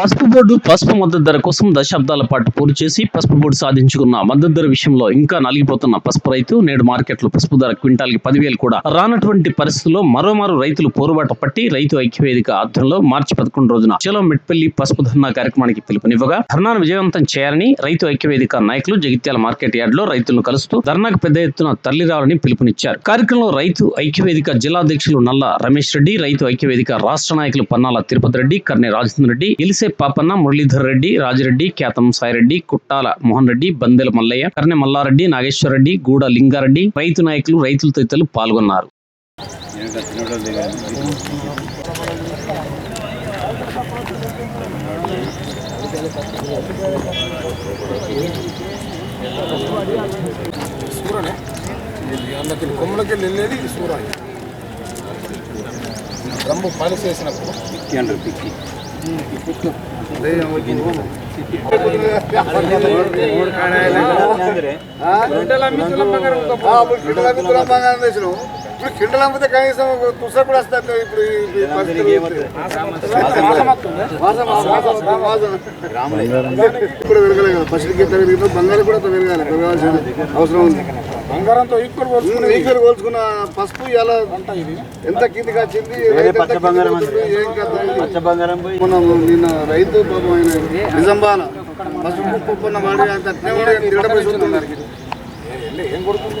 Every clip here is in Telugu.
పసుపు బోర్డు పసుపు మద్దతు ధర కోసం దశాబ్దాల పాటు పోరు చేసి పసుపు బోర్డు సాధించుకున్న మద్దతు ధర విషయంలో ఇంకా నలిగిపోతున్న పసుపు రైతు నేడు మార్కెట్లో పసుపు ధర క్వింటాల్కి పదివేలు కూడా రానటువంటి పరిస్థితుల్లో మరోమారు రైతులు పోరుబాట పట్టి రైతు ఐక్యవేదిక ఆధ్వర్యంలో మార్చి పదకొండు రోజున చలో మెట్పల్లి పసుపు ధర్నా కార్యక్రమానికి పిలుపునివ్వగా ధర్నాను విజయవంతం చేయాలని రైతు ఐక్యవేదిక నాయకులు జగిత్యాల మార్కెట్ యార్డ్లో రైతులను కలుస్తూ ధర్నాకు పెద్ద ఎత్తున తల్లి రావాలని పిలుపునిచ్చారు. కార్యక్రమంలో రైతు ఐక్యవేదిక జిల్లా అధ్యక్షులు నల్ల రమేష్ రెడ్డి రైతు ఐక్యవేదిక రాష్ట్ర నాయకులు పన్నాల తిరుపతి రెడ్డి కర్నె రాజేంద్ర రెడ్డి ఇలిసే పాపన్న మురళీధర్ రెడ్డి రాజిరెడ్డి కేతం సాయిరెడ్డి కుట్టాల మోహన్ రెడ్డి బందెల మల్లయ్య కర్నె మల్లారెడ్డి నాగేశ్వర రెడ్డి గూడ లింగారెడ్డి రైతు నాయకులు రైతులు తదితరులు పాల్గొన్నారు. సూరనే? ఇది అందుకే కొమ్మలకి వెళ్ళేది ఇది సూర రంబు పాలిస్ చేసినప్పుడు అదే. ఇప్పుడు కిండలు అమ్మితే కనీసం తుస కూడా వస్తుంది ఇప్పుడు. ఇప్పుడు పెరగలే కదా. పసిడికి పెరిగిన బంగారం కూడా పెరగాలి పెరగాల్సిన అవసరం ఉంది. బంగారంతో ఈక్వల్ పోల్చుకున్న ఈక్వల్ పోల్చుకున్న పసుపు ఇలా ఎంత కిందికి వచ్చింది? మనం నిన్న రైతు పాపం ఆయన నిజంబాల. పసుపు కుప్పన్న వాడి అంత అట్నే వాడి తిరగబడి చూస్తున్నారు ఏం కొడుతుంది?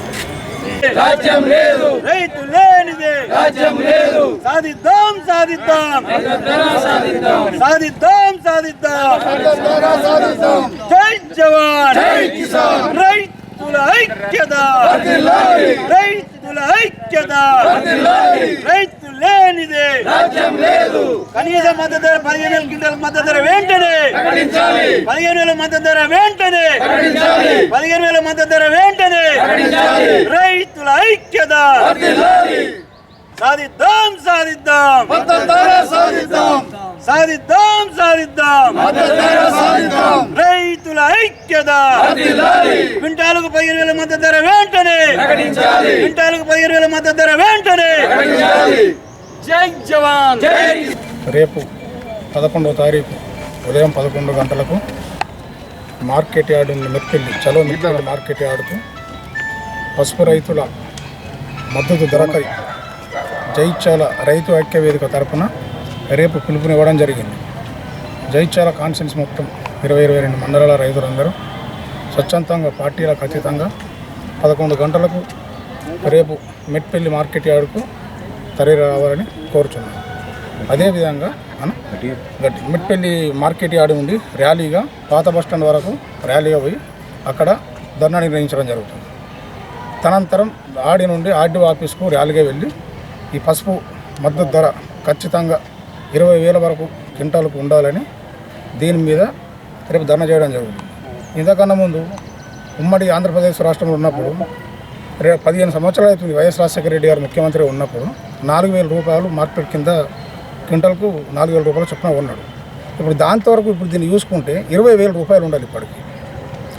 రాజ్యం లేదు. రైతు లేనిదే. రాజ్యం లేదు. సాధిద్దాం సాధిద్దాం. సాధిద్దాం సాధిద్దాం. జై జవాన్. జై కిసాన్. రైతుల ఐక్యత. రైతుల ఐక్యత. రైతు లేనిదే. రాజ్యం లేదు. కనీస మద్దతు ధర పదిహేను వేల క్వింటాల మద్దతు ధర వెంటనే. పదిహేను వేల మద్దతు ధర వెంటనే. పదిహేను వేల మద్దతు ధర వెంటనే. రైతుల ఐక్యత సాధిద్దాం సాధిద్దాం. సాధిద్దాం. సాధిద్దాం రైతుల ఐక్యత క్వింటాలకు పదిహేను వేల మద్దతు ధర వెంటనే. క్వింటాలకు పదిహేను వేల మద్దతు ధర వెంటనే. జై జవాన్! జై రేపు పదకొండవ తారీఖు ఉదయం పదకొండు గంటలకు మార్కెట్ యార్డు మెట్పెల్లి చలో మెట్పెల్లి మార్కెట్ యార్డుకు పసుపు రైతుల మద్దతు ధరకై జైత్యాల రైతు ఐక్య వేదిక తరపున రేపు పిలుపునివ్వడం జరిగింది. జైత్యాల కాన్ఫరెన్స్ మొత్తం ఇరవై ఇరవై రెండు మండలాల రైతులందరూ స్వచ్ఛందంగా పార్టీలకు అతీతంగా పదకొండు గంటలకు రేపు మెట్పెల్లి మార్కెట్ యార్డుకు తరలి రావాలని కోరుచున్నాను. అదేవిధంగా అన్న గట్టి మిట్పల్లి మార్కెట్ యార్డు నుండి ర్యాలీగా పాత బస్టాండ్ వరకు ర్యాలీగా పోయి అక్కడ ధర్నా నిర్వహించడం జరుగుతుంది. తనంతరం ఆడి నుండి ఆర్డీఓ ఆఫీస్కు ర్యాలీగా వెళ్ళి ఈ పసుపు మద్దతు ధర ఖచ్చితంగా ఇరవై వేల వరకు క్వింటాలకు ఉండాలని దీని మీద రేపు ధర్నా చేయడం జరుగుతుంది. ఇంతకన్నా ముందు ఉమ్మడి ఆంధ్రప్రదేశ్ రాష్ట్రంలో ఉన్నప్పుడు రే పదిహేను సంవత్సరాలు అవుతుంది. వైఎస్ రాజశేఖర రెడ్డి గారు ముఖ్యమంత్రి ఉన్నప్పుడు నాలుగు వేల రూపాయలు మార్కెట్ కింద క్వింటల్కు నాలుగు వేల రూపాయలు చొప్పున ఉన్నాడు. ఇప్పుడు దాంతో వరకు ఇప్పుడు దీన్ని చూసుకుంటే ఇరవై వేల రూపాయలు ఉండాలి ఇప్పటికి.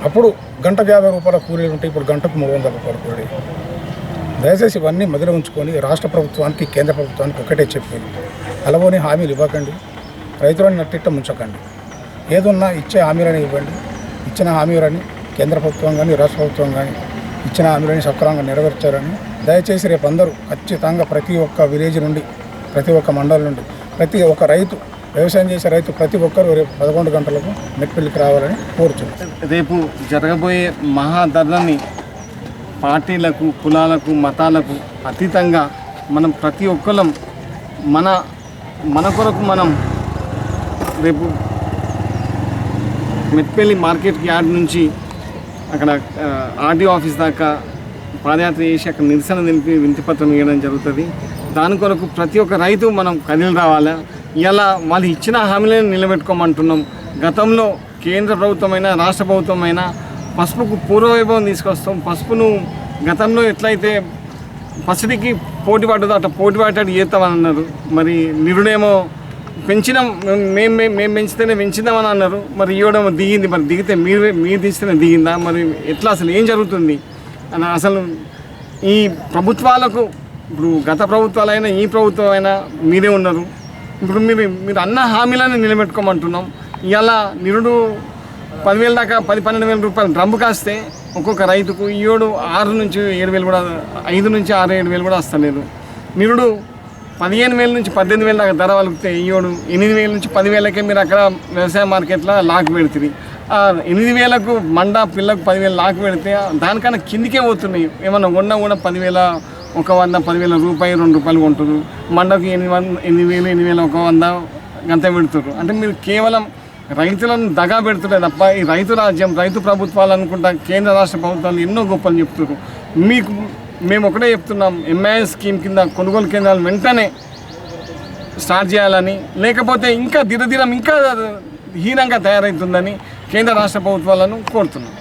అప్పుడు గంటకు యాభై రూపాయల కూలీలు ఉంటే ఇప్పుడు గంటకు మూడు వందల రూపాయల కూలీ. దయచేసి ఇవన్నీ మదిలో ఉంచుకొని రాష్ట్ర ప్రభుత్వానికి కేంద్ర ప్రభుత్వానికి ఒకటే చెప్పి అలవోని హామీలు ఇవ్వకండి. రైతులను నట్టిట్ట ముంచకండి. ఏదున్నా ఇచ్చే హామీలని ఇవ్వండి. ఇచ్చిన హామీలని కేంద్ర ప్రభుత్వం కానీ రాష్ట్ర ప్రభుత్వం కానీ ఇచ్చిన హామీలని సక్రమంగా నెరవేర్చారని దయచేసి రేపు అందరూ ఖచ్చితంగా ప్రతి ఒక్క విలేజ్ నుండి ప్రతి ఒక్క మండలం నుండి ప్రతి ఒక్క రైతు వ్యవసాయం చేసే రైతు ప్రతి ఒక్కరు రేపు పదకొండు గంటలకు మెట్పల్లికి రావాలని కోరుచున్నాను రేపు జరగబోయే మహాధర్నాన్ని పార్టీలకు కులాలకు మతాలకు అతీతంగా మనం ప్రతి ఒక్కరం మన మన కొరకు మనం రేపు మెట్పల్లి మార్కెట్ యార్డ్ నుంచి అక్కడ ఆర్డీఓ ఆఫీస్ దాకా పాదయాత్ర చేసి అక్కడ నిరసన తెలిపి వింతిపత్రం ఇవ్వడం జరుగుతుంది. దాని కొరకు ప్రతి ఒక్క రైతు మనం కదిలి రావాలా? ఇలా వాళ్ళు ఇచ్చిన హామీలను నిలబెట్టుకోమంటున్నాం. గతంలో కేంద్ర ప్రభుత్వమైనా రాష్ట్ర ప్రభుత్వమైనా పసుపుకు పూర్వవైభవం తీసుకొస్తాం. పసుపును గతంలో ఎట్లయితే పసిడికి పోటీ పడ్డదో అట్లా పోటీ పడ్డాడు చేస్తామని అన్నారు. మరి నిరుడేమో పెంచినాం మేము మేము మేము పెంచితేనే పెంచిందామని అన్నారు. మరి ఇవ్వడం దిగింది మరి దిగితే మీరు మీరు తీస్తేనే దిగిందా? మరి ఎట్లా అసలు ఏం జరుగుతుంది? అని అసలు ఈ ప్రభుత్వాలకు ఇప్పుడు గత ప్రభుత్వాలైనా ఈ ప్రభుత్వం అయినా మీరే ఉన్నారు. ఇప్పుడు మీరు మీరు అన్న హామీలను నిలబెట్టుకోమంటున్నాం. ఇలా నిరుడు పదివేల దాకా పది పన్నెండు వేల రూపాయలు డ్రమ్ము కాస్తే ఒక్కొక్క రైతుకు ఈ ఏడు ఆరు నుంచి ఏడు వేలు కూడా ఐదు నుంచి ఆరు ఏడు వేలు కూడా వస్తలేదు. నిరుడు పదిహేను వేల నుంచి పద్దెనిమిది వేల దాకా ధర వలిగితే ఈ ఎనిమిది వేల నుంచి పదివేలకే మీరు అక్కడ వ్యవసాయ మార్కెట్లో లాక్ పెడుతుంది. ఎనిమిది వేలకు మండ పిల్లకు పదివేలు లాక్ పెడితే దానికన్నా కిందికే పోతున్నాయి. ఏమన్నా ఉన్నా కూడా పదివేల ఒక వంద పదివేల రూపాయలు రెండు రూపాయలు కొంటారు మండకు ఎనిమిది వంద ఎనిమిది వేలు ఎనిమిది వేల ఒక వంద గంత పెడుతున్నారు అంటే మీరు కేవలం రైతులను దగా పెడుతుంటే తప్ప ఈ రైతు రాజ్యం రైతు ప్రభుత్వాలు అనుకుంటా కేంద్ర రాష్ట్ర ప్రభుత్వాలు ఎన్నో గొప్పలు చెప్తున్నారు మీకు మేము ఒకటే చెప్తున్నాం ఎంఐఎస్ స్కీమ్ కింద కొనుగోలు కేంద్రాలు వెంటనే స్టార్ట్ చేయాలని లేకపోతే ఇంకా దిరదిరం ఇంకా హీనంగా తయారవుతుందని కేంద్ర రాష్ట్ర ప్రభుత్వాలను కోరుతున్నాం.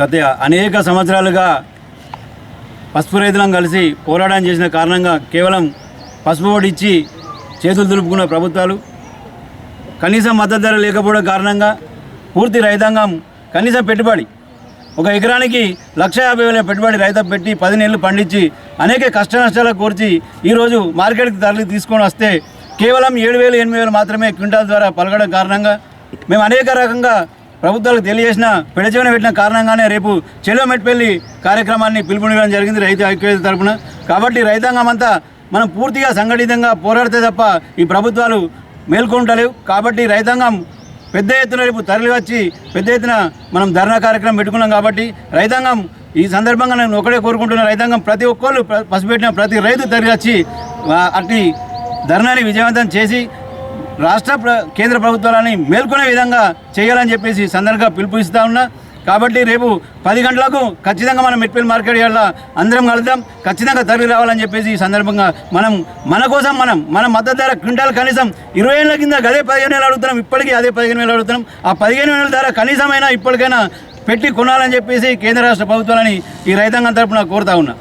గత అనేక సంవత్సరాలుగా పసుపు రైతులను కలిసి పోరాటం చేసిన కారణంగా కేవలం పసుపు ఇచ్చి చేతులు దులుపుకున్న ప్రభుత్వాలు కనీసం మద్దతు ధర లేకపోవడం కారణంగా పూర్తి రైతాంగం కనీసం పెట్టుబడి ఒక ఎకరానికి లక్ష యాభై వేల పెట్టుబడి రైతు పెట్టి పది నెలలు పండించి అనేక కష్ట నష్టాలు కోర్చి ఈరోజు మార్కెట్కి తరలి తీసుకొని వస్తే కేవలం ఏడు వేలు ఎనిమిది వేలు మాత్రమే క్వింటాల్ ద్వారా పలకడం కారణంగా మేము అనేక రకంగా ప్రభుత్వాలకు తెలియజేసిన పెడచెవిన పెట్టిన కారణంగానే రేపు చెలో మెట్పల్లి కార్యక్రమాన్ని పిలుపునివ్వడం జరిగింది రైతు ఐక్యత తరపున. కాబట్టి రైతాంగం అంతా మనం పూర్తిగా సంఘటితంగా పోరాడితే తప్ప ఈ ప్రభుత్వాలు మేల్కొంటలేవు. కాబట్టి రైతాంగం పెద్ద ఎత్తున రేపు తరలి వచ్చి పెద్ద ఎత్తున మనం ధర్నా కార్యక్రమం పెట్టుకున్నాం కాబట్టి రైతాంగం ఈ సందర్భంగా నేను ఒకటే కోరుకుంటున్న రైతాంగం ప్రతి ఒక్కళ్ళు పసిపెట్టిన ప్రతి రైతు తరలి వచ్చి అట్టి ధర్నాని విజయవంతం చేసి రాష్ట్ర ప్ర కేంద్ర ప్రభుత్వాలని మేల్కొనే విధంగా చేయాలని చెప్పేసి సందర్భంగా పిలుపు ఇస్తా ఉన్నా. కాబట్టి రేపు పది గంటలకు ఖచ్చితంగా మనం మెట్పల్లి మార్కెట్ యార్డ్లో అందరం కలుద్దాం. ఖచ్చితంగా తరలి రావాలని చెప్పేసి ఈ సందర్భంగా మనం మన కోసం మనం మన మద్దతు ధర క్వింటాల్ కనీసం ఇరవై ఏళ్ళ కింద అదే పదిహేను వేలు అడుగుతున్నాం ఇప్పటికీ అదే పదిహేను వేలు అడుగుతున్నాం. ఆ పదిహేను వేల ధర కనీసమైనా ఇప్పటికైనా పెట్టి కొనాలని చెప్పేసి కేంద్ర రాష్ట్ర ప్రభుత్వాలని ఈ రైతాంగం తరపున కోరుతా ఉన్నా.